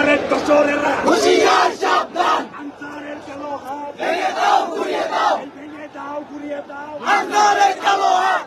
আনসারের দোসরেরা হুশিয়ার সাবধান আনসারের কালো হাত ভেঙে দাও ঘুরিয়ে দাও ভেঙে দাও ঘুরিয়ে দাও আনসারের কালো হাত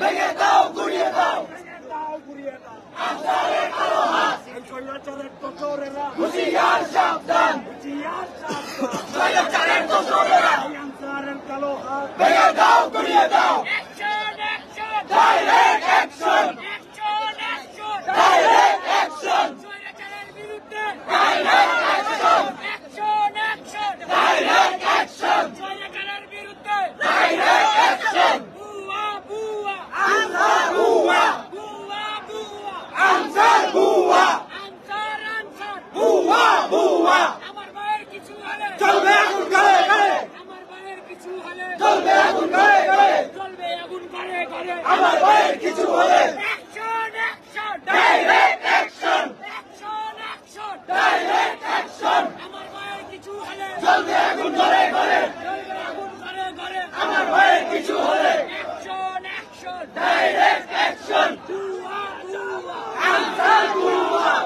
ভেঙে দাও ঘুরিয়ে দাও ভেঙে দাও ঘুরিয়ে দাও আন্দারের কালো হাত এই স্বৈরাচারের দোসরেরা হুশিয়ার সাবধান হুঁশিয়ার সাবধান। স্বৈরাচারের দোসরেরা এই আনসারের কালো হাত ভেঙে দাও ঘুরিয়ে দাও Action! Action! Direct action Action! Action! Direct action স্বৈরাচারের বিরুদ্ধে direct action Action! Action! Direct action স্বৈরাচারের বিরুদ্ধে ডাইরেক্ট অ্যাকশন বুয়া বুয়া আনসার হুয়া বুয়া বুয়া আনসার হুয়া আনসার আনসার হুয়া হুয়া আমার ভাইয়ের কিছু হলে চলবে আগুন করে করে আমার ভাইয়ের কিছু হলে চলবে আগুন করে করে চলবে আগুন করে করে আমার ভাইয়ের কিছু হলে Action! Action! Direct action Action! Action! Direct action আমার ভাইয়ের কিছু হলে চলবে আগুন করে করে চলবে আগুন করে করে আমার ভাইয়ের কিছু হলে Action! Action! ডাইরেক্ট অ্যাকশন বুয়া বুয়া আনসার হুয়া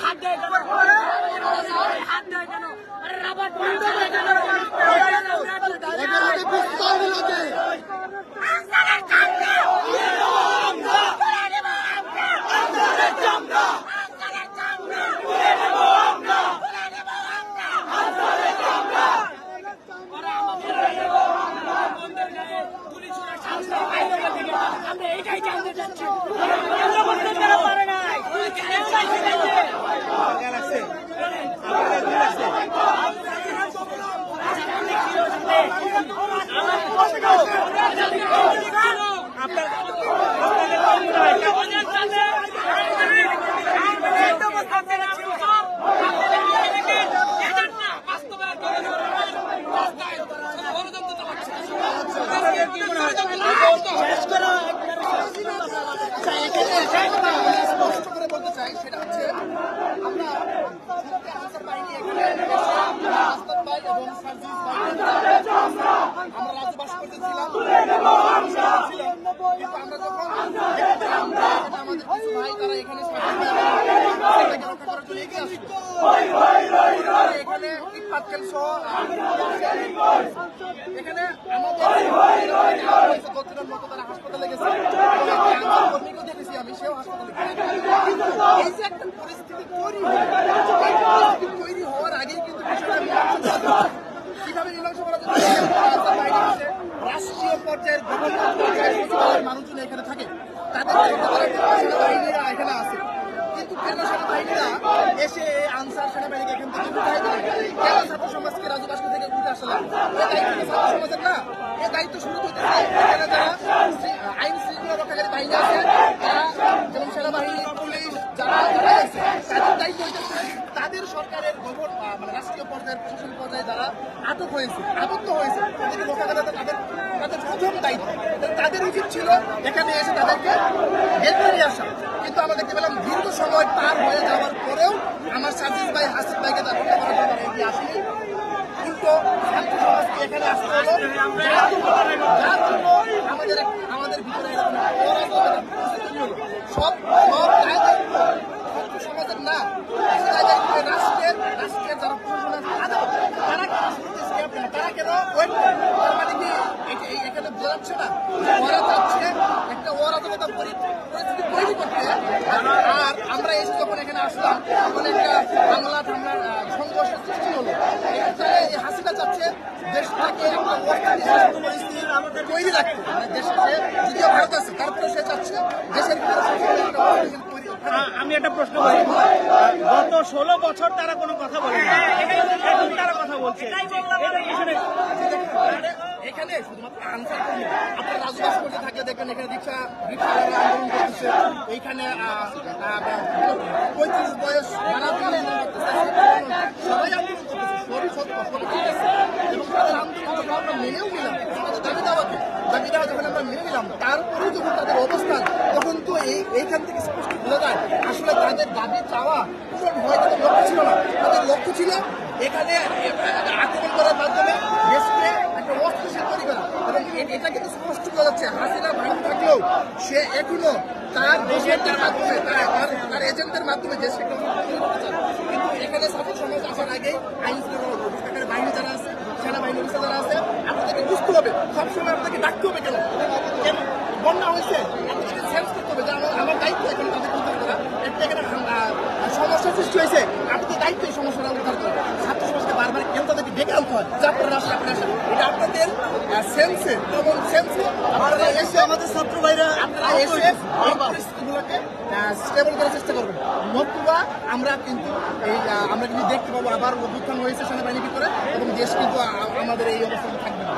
হাত দেয় কেন হাত দেয় কেন আরে রাবার বন্ধ দেয় কেন আমরা এইটাই জানতে চাচ্ছি কেন বলতে তারা পারে নাই কেন চাইছে স্পষ্ট করে বলতে চাই সেটা হচ্ছে আমরা শুরুতে আনসার বাহিনী এখানে এসে আস্তাদ ভাই এবং সার্জিস ভাই আমরা রাজ্য বাস করতেছিলাম কিন্তু আমরা যখন দেখলাম এখানে আমাদের কিছু ভাই তারা এখানে রক্ষা করার জন্য এগিয়ে আসলো। এখানে ইট সহ এখানে আমাদের মতো তারা হাসপাতালে গেছে এবং কর্মীকেও দেখেছি আমি সেও হাসপাতালে এই যে একটা পরিস্থিতি তৈরি হলো এই পরিস্থিতি তৈরি হওয়ার আগেই কিন্তু বিষয়টা মীমাংসা করা দরকার। কীভাবে মীমাংসা করা যাবে আনসার বাহিনী হচ্ছে রাষ্ট্রীয় পর্যায়ের বিভিন্ন পর্যায়ের সচিবালয়ের মানুষজন এখানে থাকে সেনাবাহিনীরা এখানে আছে কিন্তু কেন সেনাবাহিনীরা এসে আনসার সেনাবাহিনীকে এখান থেকে উঠাই দিলেন কেন ছাত্র সমাজকে রাজু থেকে উঠে আসলাম এ দায়িত্ব ছাত্র সমাজের না? এ দায়িত্ব শুরু করতে এখানে যারা আইন শৃঙ্খলা রক্ষাকারী বাহিনী আছে, তারা যেমন সেনাবাহিনী, পুলিশ, যারা তাদের দায়িত্ব তাদের সরকারের গভর্ন মানে রাষ্ট্রীয় পর্যায়ের প্রশাসন পর্যায়ে যারা আটক হয়েছে, আবদ্ধ হয়েছে। রক্ষা করা তাদের তাদের প্রথম দায়িত্ব। তাদের উচিত ছিল এখানে এসে তাদেরকে বের আসা। কিন্তু আমরা দেখতে পেলাম দীর্ঘ সময় পার হয়ে যাওয়ার পরেও আমার সার্জিস ভাই, হাসিফ ভাইকে তার রক্ষা করার জন্য এগিয়ে আসেনি। উল্টো ছাত্র সমাজকে এখানে আসতে হলো। আমাদের আমাদের ভিতরে এরকম। সব সব সমাজের না। রাষ্ট্রের রাষ্ট্রের যারা প্রশাসন আছে তাদের তারা কেন শুরুতে step নেয়? তারা কেন ওয়েট তার মানে কি এ- এই- এখানে বোঝা যাচ্ছে না। ওরা একটা অরাজকতা আর আমরা এসে যখন এখানে আসলাম তখন একটা টামলার আহ, সংঘর্ষের সৃষ্টি চাচ্ছে দেশটাকে একটা অস্থিতিশীল পরিস্থিতি তৈরি রাখতে। মানে দেশে ভারত আছে তারপরে সে চাচ্ছে দেশের আমি একটা প্রশ্ন করি। গত ষোলো বছর তারা কোনো কথা বলে এখন তারা কথা বলছে। এখানে শুধুমাত্র আনসার কর্মী আপনার রাজবাস করতে থাকলে দেখবেন এখানে রিক্সা রিক্সা আন্দোলন করতেছে। এইখানে এখানে পঁয়ত্রিশ বয়স সবাই আন্দোলন যখন আমরা মেনেও নিলাম তাদের দাবি দাওয়াকে দাবি দাওয়া যখন আমরা মেনে নিলাম তারপরে যখন তাদের অবস্থান তখন তো এই এইখান থেকে স্পষ্ট যায় আসলে তাদের দাবি চাওয়া পূরণ হয় তাদের লক্ষ্য ছিল না। তাদের লক্ষ্য ছিল এখানে আক্রমণ করার মাধ্যমে একটা এটা কিন্তু সে তার মাধ্যমে, তার এজেন্টদের মাধ্যমে। কিন্তু এখানে আসার যারা আছে, সেনাবাহিনী যারা আছে বুঝতে হবে। সবসময় আপনাকে ডাকতে হবে কেন? কেন? বন্যা হয়েছে আপনাদেরকে সেন্স করতে হবে যে আমার আমার দায়িত্ব এখানে তাদের উদ্ধার করা একটা এখানে আহ, সমস্যা সৃষ্টি হয়েছে আপনাদের দায়িত্ব এই সমস্যাটা উদ্ধার করা ছাত্র সমাজকে বারবার কেন তাদেরকে ডেকে আনতে যে আপনারা আসেন আপনারা আসেন এটা আপনাদের সেন্সে কমন সেন্সে আপনারা এসে আমাদের ছাত্র ভাইরা আপনারা এসে এই পরিস্থিতিগুলোকে স্টেবল করার চেষ্টা করবেন। নতুবা আমরা কিন্তু এই আমরা কিন্তু দেখতে পাবো আবার অভ্যুত্থান হয়েছে সেনাবাহিনীর ভিতরে এবং দেশ কিন্তু আমাদের এই অবস্থানে থাকবে না।